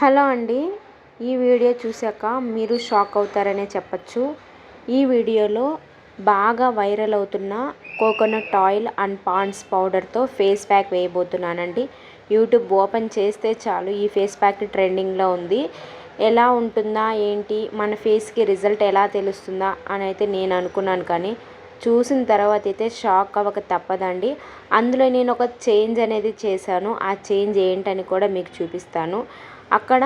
Hello అండి. ఈ video చూశాక మీరు షాక్ అవుతారనే చెప్పచ్చు. ఈ వీడియోలో బాగా వైరల్ అవుతున్న కోకోనట్ ఆయిల్ అండ్ పాండ్స్ పౌడర్తో ఫేస్ ప్యాక్ వేయబోతున్నానండి. యూట్యూబ్ ఓపెన్ చేస్తే చాలు ఈ ఫేస్ ప్యాక్ ట్రెండింగ్లో ఉంది. ఎలా ఉంటుందా ఏంటి మన ఫేస్కి రిజల్ట్ ఎలా తెలుస్తుందా అని అయితే నేను అనుకున్నాను కానీ చూసిన తర్వాత అయితే షాక్ అవ్వక తప్పదండి. అందులో నేను ఒక చేంజ్ అనేది చేశాను. ఆ చేంజ్ ఏంటని కూడా మీకు చూపిస్తాను. అక్కడ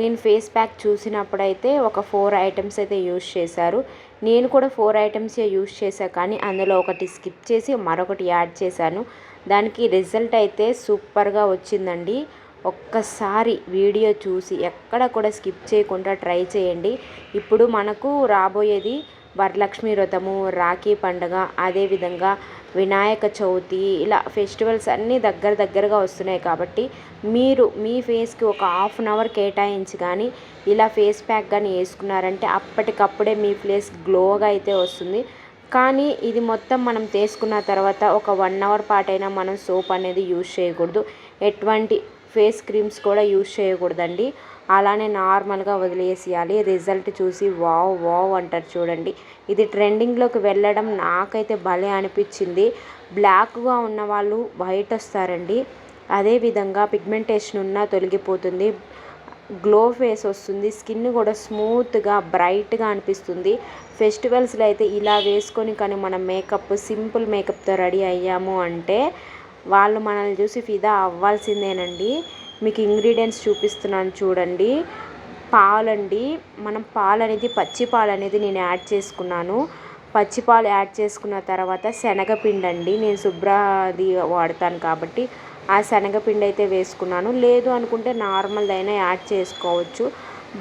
నేను ఫేస్ ప్యాక్ చూసినప్పుడైతే ఒక ఫోర్ ఐటమ్స్ అయితే యూస్ చేశారు. నేను కూడా ఫోర్ ఐటమ్సే యూస్ చేశాను కానీ అందులో ఒకటి స్కిప్ చేసి మరొకటి యాడ్ చేశాను. దానికి రిజల్ట్ అయితే సూపర్గా వచ్చిందండి. ఒక్కసారి వీడియో చూసి ఎక్కడ కూడా స్కిప్ చేయకుండా ట్రై చేయండి. ఇప్పుడు మనకు రాబోయేది వరలక్ష్మి వ్రతము రాఖీ పండుగ అదేవిధంగా వినాయక చవితి ఇలా ఫెస్టివల్స్ అన్నీ దగ్గర దగ్గరగా వస్తున్నాయి కాబట్టి మీరు మీ ఫేస్కి ఒక హాఫ్ అన్ అవర్ కేటాయించి కానీ ఇలా ఫేస్ ప్యాక్ కానీ వేసుకున్నారంటే అప్పటికప్పుడే మీ ఫేస్ గ్లోగా అయితే వస్తుంది. కానీ ఇది మొత్తం మనం తీసుకున్న తర్వాత ఒక వన్ అవర్ పాటైనా మనం సోప్ అనేది యూజ్ చేయకూడదు. ఎటువంటి ఫేస్ క్రీమ్స్ కూడా యూజ్ చేయకూడదండి. అలానే నార్మల్గా వదిలేసేయాలి. రిజల్ట్ చూసి వావ్ వావ్ అంటారు చూడండి. ఇది ట్రెండింగ్లోకి వెళ్ళడం నాకైతే భలే అనిపించింది. బ్లాక్గా ఉన్న వాళ్ళు వైట్ వస్తారండి. అదేవిధంగా పిగ్మెంటేషన్ ఉన్నా తొలగిపోతుంది. గ్లో ఫేస్ వస్తుంది. స్కిన్ కూడా స్మూత్గా బ్రైట్గా అనిపిస్తుంది. ఫెస్టివల్స్లో అయితే ఇలా వేసుకొని కానీ మనం మేకప్ సింపుల్ మేకప్తో రెడీ అయ్యాము అంటే వాళ్ళు మనల్ని చూసి ఫిదా అవ్వాల్సిందేనండి. మీకు ఇంగ్రీడియంట్స్ చూపిస్తున్నాను చూడండి. పాలండి. మనం పాలు అనేది పచ్చి పాలు అనేది నేను యాడ్ చేసుకున్నాను. పచ్చి పాలు యాడ్ చేసుకున్న తర్వాత శనగపిండి అండి నేను శుభ్రది వాడతాను కాబట్టి ఆ శనగపిండి అయితే వేసుకున్నాను. లేదు అనుకుంటే నార్మల్ అయినా యాడ్ చేసుకోవచ్చు.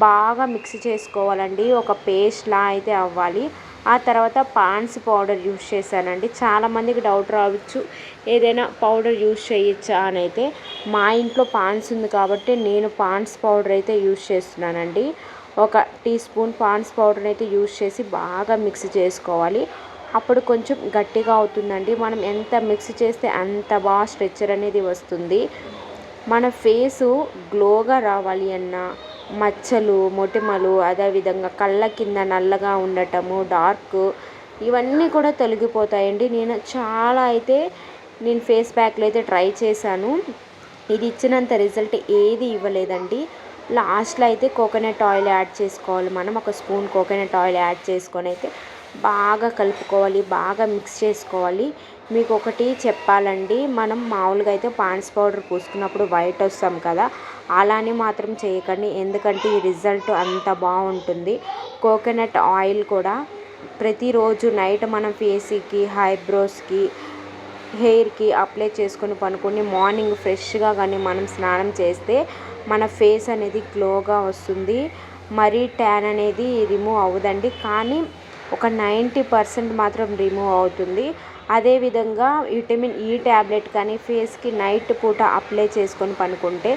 బాగా మిక్స్ చేసుకోవాలండి. ఒక పేస్ట్లా అయితే అవ్వాలి. ఆ తర్వాత పాన్స్ పౌడర్ యూస్ చేశానండి. చాలామందికి డౌట్ రావచ్చు ఏదైనా పౌడర్ యూస్ చేయొచ్చా అని అయితే మా ఇంట్లో పాన్స్ ఉంది కాబట్టి నేను పాన్స్ పౌడర్ అయితే యూస్ చేస్తున్నానండి. ఒక టీ స్పూన్ పాన్స్ పౌడర్ అయితే యూస్ చేసి బాగా మిక్స్ చేసుకోవాలి. అప్పుడు కొంచెం గట్టిగా అవుతుందండి. మనం ఎంత మిక్స్ చేస్తే అంత బాగా స్ట్రెచ్చర్ అనేది వస్తుంది. మన ఫేసు గ్లోగా రావాలి అన్నా మచ్చలు మొటిమలు అదేవిధంగా కళ్ళ కింద నల్లగా ఉండటము డార్క్ ఇవన్నీ కూడా తొలగిపోతాయండి. నేను చాలా అయితే నేను ఫేస్ ప్యాక్లు అయితే ట్రై చేశాను. ఇది ఇచ్చినంత రిజల్ట్ ఏది ఇవ్వలేదండి. లాస్ట్లో అయితే కోకోనట్ ఆయిల్ యాడ్ చేసుకోవాలి మనం. ఒక స్పూన్ కోకోనట్ ఆయిల్ యాడ్ చేసుకొని అయితే బాగా కలుపుకోవాలి బాగా మిక్స్ చేసుకోవాలి. మీకు ఒకటి చెప్పాలండి మనం మామూలుగా అయితే పాండ్స్ పౌడర్ పూసుకున్నప్పుడు వైట్ వస్తాం కదా అలానే మాత్రం చేయకండి. ఎందుకంటే ఈ రిజల్ట్ అంత బాగుంటుంది. కోకోనట్ ఆయిల్ కూడా ప్రతిరోజు నైట్ మనం ఫేస్కి ఐబ్రోస్కి హెయిర్కి అప్లై చేసుకొని పనుకొని మార్నింగ్ ఫ్రెష్గా కానీ మనం స్నానం చేస్తే మన ఫేస్ అనేది గ్లోగా వస్తుంది. మరీ ట్యాన్ అనేది రిమూవ్ అవ్వదండి. కానీ ఒక నైంటీ పర్సెంట్ మాత్రం రిమూవ్ అవుతుంది. అదేవిధంగా విటమిన్ ఈ ట్యాబ్లెట్ కానీ ఫేస్కి నైట్ పూట అప్లై చేసుకొని పనుకుంటే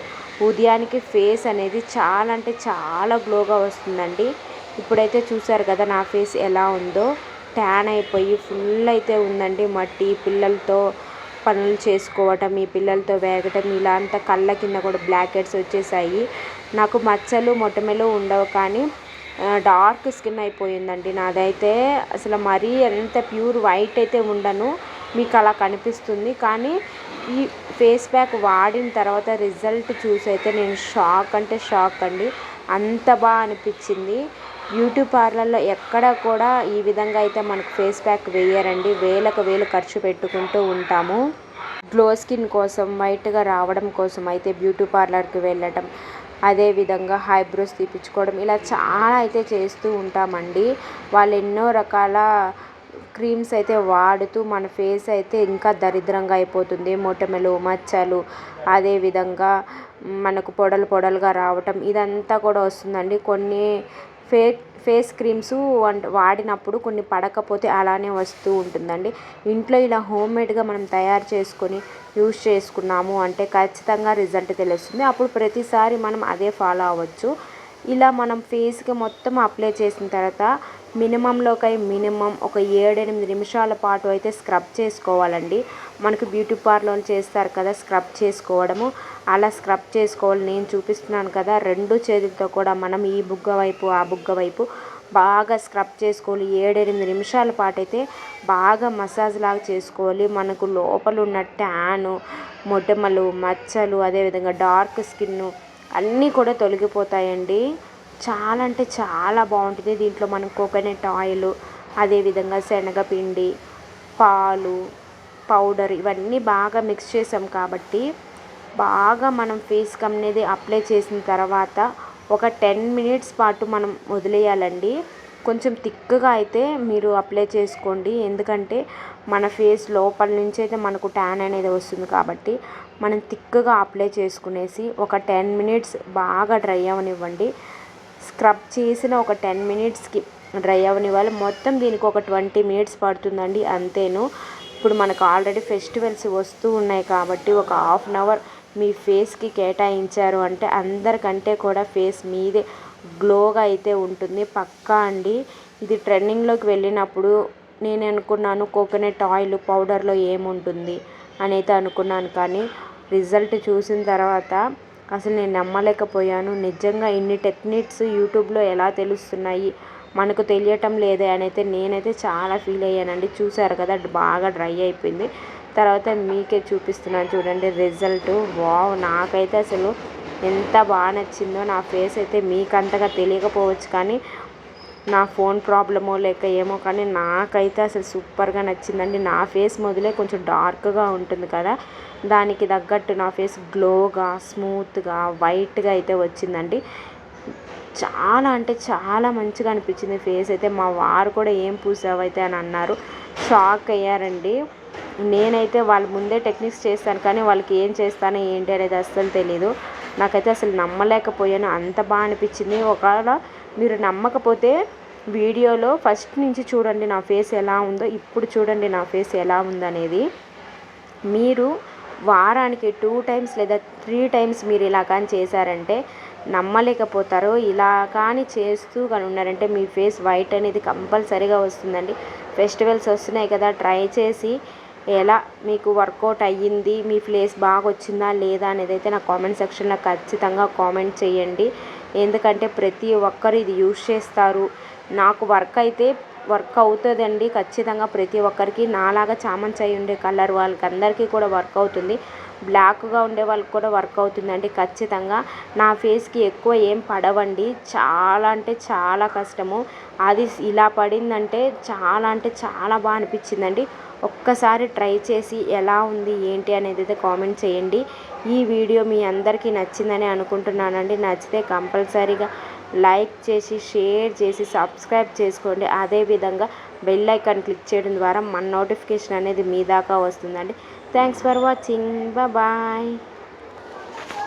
ఉదయానికి ఫేస్ అనేది చాలా అంటే చాలా గ్లోగా వస్తుందండి. ఇప్పుడైతే చూసారు కదా నా ఫేస్ ఎలా ఉందో. ట్యాన్ అయిపోయి ఫుల్ అయితే ఉందండి మట్టి. పిల్లలతో పనులు చేసుకోవటం ఈ పిల్లలతో వేగటం ఇలా అంతా కళ్ళ కింద కూడా బ్లాక్ హెడ్స్ వచ్చేసాయి. నాకు మచ్చలు మొట్టమలు ఉండవు కానీ డార్క్ స్కిన్ అయిపోయిందండి నాదైతే. అసలు మరీ ఎంత ప్యూర్ వైట్ అయితే ఉండను మీకు అలా కనిపిస్తుంది. కానీ ఈ ఫేస్ ప్యాక్ వాడిన తర్వాత రిజల్ట్ చూసి అయితే నేను షాక్ అంటే షాక్ అండి. అంత బాగా అనిపించింది. బ్యూటీ పార్లర్లో ఎక్కడ కూడా ఈ విధంగా అయితే మనకు ఫేస్ ప్యాక్ వేయరండి. వేలకు వేలు ఖర్చు పెట్టుకుంటూ ఉంటాము. గ్లో స్కిన్ కోసం వైట్గా రావడం కోసం అయితే బ్యూటీ పార్లర్కి వెళ్ళటం అదేవిధంగా ఐబ్రోస్ తీపించుకోవడం ఇలా చాలా అయితే చేస్తూ ఉంటామండి. వాళ్ళు ఎన్నో రకాల క్రీమ్స్ అయితే వాడుతూ మన ఫేస్ అయితే ఇంకా దరిద్రంగా అయిపోతుంది. మొటిమలు మచ్చలు అదేవిధంగా మనకు పొడలు పొడలుగా రావటం ఇదంతా కూడా వస్తుందండి. కొన్ని ఫే ఫేస్ క్రీమ్స్ వాడినప్పుడు కొన్ని పడకపోతే అలానే వస్తూ ఉంటుందండి. ఇంట్లో ఇలా హోమ్మేడ్గా మనం తయారు చేసుకొని యూస్ చేసుకున్నాము అంటే ఖచ్చితంగా రిజల్ట్ తెలుస్తుంది. అప్పుడు ప్రతిసారి మనం అదే ఫాలో అవ్వచ్చు. ఇలా మనం ఫేస్కి మొత్తం అప్లై చేసిన తర్వాత మినిమంలోకి మినిమం ఒక ఏడెనిమిది నిమిషాల పాటు అయితే స్క్రబ్ చేసుకోవాలండి. మనకు బ్యూటీ పార్లర్ చేస్తారు కదా స్క్రబ్ చేసుకోవడము. అలా స్క్రబ్ చేసుకోవాలి. నేను చూపిస్తున్నాను కదా రెండు చేతులతో కూడా మనం ఈ బుగ్గ వైపు ఆ బుగ్గ వైపు బాగా స్క్రబ్ చేసుకోవాలి. ఏడెనిమిది నిమిషాల పాటు అయితే బాగా మసాజ్ లాగా చేసుకోవాలి. మనకు లోపల ఉన్న ట్యాను మొటిమలు మచ్చలు అదేవిధంగా డార్క్ స్కిన్ అన్నీ కూడా తొలగిపోతాయండి. చాలా అంటే చాలా బాగుంటుంది. దీంట్లో మనం కోకోనట్ ఆయిల్ అదేవిధంగా శనగపిండి పాలు పౌడర్ ఇవన్నీ బాగా మిక్స్ చేసాం కాబట్టి బాగా మనం ఫేస్కి అనేది అప్లై చేసిన తర్వాత ఒక టెన్ మినిట్స్ పాటు మనం వదిలేయాలండి. కొంచెం థిక్గా అయితే మీరు అప్లై చేసుకోండి. ఎందుకంటే మన ఫేస్ లోపల నుంచి అయితే మనకు ట్యాన్ అనేది వస్తుంది కాబట్టి మనం థిక్గా అప్లై చేసుకునేసి ఒక టెన్ మినిట్స్ బాగా డ్రై అవనివ్వండి. స్క్రబ్ చేసిన ఒక టెన్ మినిట్స్కి డ్రై అవనివ్వాలి మొత్తం దీనికి ఒక ట్వంటీ మినిట్స్ పడుతుందండి అంతేను. ఇప్పుడు మనకు ఆల్రెడీ ఫెస్టివల్స్ వస్తూ ఉన్నాయి కాబట్టి ఒక హాఫ్ అన్ అవర్ మీ ఫేస్కి కేటాయించారు అంటే అందరికంటే కూడా ఫేస్ మీదే గ్లోగా అయితే ఉంటుంది. పక్కా అండి. ఇది ట్రెండింగ్లోకి వెళ్ళినప్పుడు నేను అనుకున్నాను కోకోనట్ ఆయిల్ పౌడర్లో ఏముంటుంది అని అయితే అనుకున్నాను కానీ రిజల్ట్ చూసిన తర్వాత అసలు నేను నమ్మలేకపోయాను. నిజంగా ఇన్ని టెక్నిక్స్ యూట్యూబ్లో ఎలా తెలుస్తున్నాయి? మనకు తెలియటం లేదే అని అయితే నేనైతే చాలా ఫీల్ అయ్యానండి. చూసారు కదా బాగా డ్రై అయిపోయింది. తర్వాత మీకే చూపిస్తున్నాను చూడండి రిజల్ట్. వావ్! నాకైతే అసలు ఎంత బాగా నచ్చిందో నా ఫేస్ అయితే మీకంతగా తెలియకపోవచ్చు కానీ నా ఫోన్ ప్రాబ్లమో లేక ఏమో కానీ నాకైతే అసలు సూపర్గా నచ్చిందండి. నా ఫేస్ మొదలే కొంచెం డార్క్గా ఉంటుంది కదా. దానికి తగ్గట్టు నా ఫేస్ గ్లోగా స్మూత్గా వైట్గా అయితే వచ్చిందండి. చాలా అంటే చాలా మంచిగా అనిపించింది ఫేస్ అయితే. మా వారు కూడా ఏం పూసావైతే అని అన్నారు. షాక్ అయ్యారండి. నేనైతే వాళ్ళ ముందే టెక్నిక్స్ చేస్తాను కానీ వాళ్ళకి ఏం చేస్తానో ఏంటి అనేది అస్సలు తెలీదు. నాకైతే అసలు నమ్మలేకపోయాను. అంత బాగా అనిపించింది. ఒకవేళ మీరు నమ్మకపోతే వీడియోలో ఫస్ట్ నుంచి చూడండి నా ఫేస్ ఎలా ఉందో ఇప్పుడు చూడండి నా ఫేస్ ఎలా ఉందనేది. మీరు వారానికి టూ టైమ్స్ లేదా త్రీ టైమ్స్ మీరు ఇలా కానీ చేశారంటే నమ్మలేకపోతారు ఇలా కానీ చేస్తూ కానీ ఉన్నారంటే మీ ఫేస్ వైట్ అనేది కంపల్సరీగా వస్తుందండి. ఫెస్టివల్స్ వస్తున్నాయి కదా ట్రై చేసి ఎలా మీకు వర్కౌట్ అయ్యింది మీ ఫ్లేస్ బాగా వచ్చిందా లేదా అనేది అయితే నా కామెంట్ సెక్షన్లో ఖచ్చితంగా కామెంట్ చేయండి. ఎందుకంటే ప్రతి ఒక్కరు ఇది యూజ్ చేస్తారు. నాకు వర్క్ అయితే వర్క్ అవుతుందండి. ఖచ్చితంగా ప్రతి ఒక్కరికి నాలాగా చామంతి అయి ఉండే కలర్ వాళ్ళకి అందరికీ కూడా వర్క్ అవుతుంది. బ్లాక్గా ఉండే వాళ్ళకి కూడా వర్క్ అవుతుందండి ఖచ్చితంగా. నా ఫేస్కి ఎక్కువ ఏం పడవండి. చాలా అంటే చాలా కష్టము. అది ఇలా పడిందంటే చాలా అంటే చాలా బాగా అనిపించిందండి. ఒక్కసారి ట్రై చేసి ఎలా ఉంది ఏంటి అనేది అయితే కామెంట్ చేయండి. ఈ వీడియో మీ అందరికీ నచ్చిందని అనుకుంటున్నానండి. నచ్చితే కంపల్సరీగా లైక్ చేసి షేర్ చేసి సబ్స్క్రైబ్ చేసుకోండి. అదేవిధంగా బెల్ ఐకాన్ క్లిక్ చేయడం ద్వారా మన నోటిఫికేషన్ అనేది మీ దాకా వస్తుందండి. Thanks for watching. బాయ్.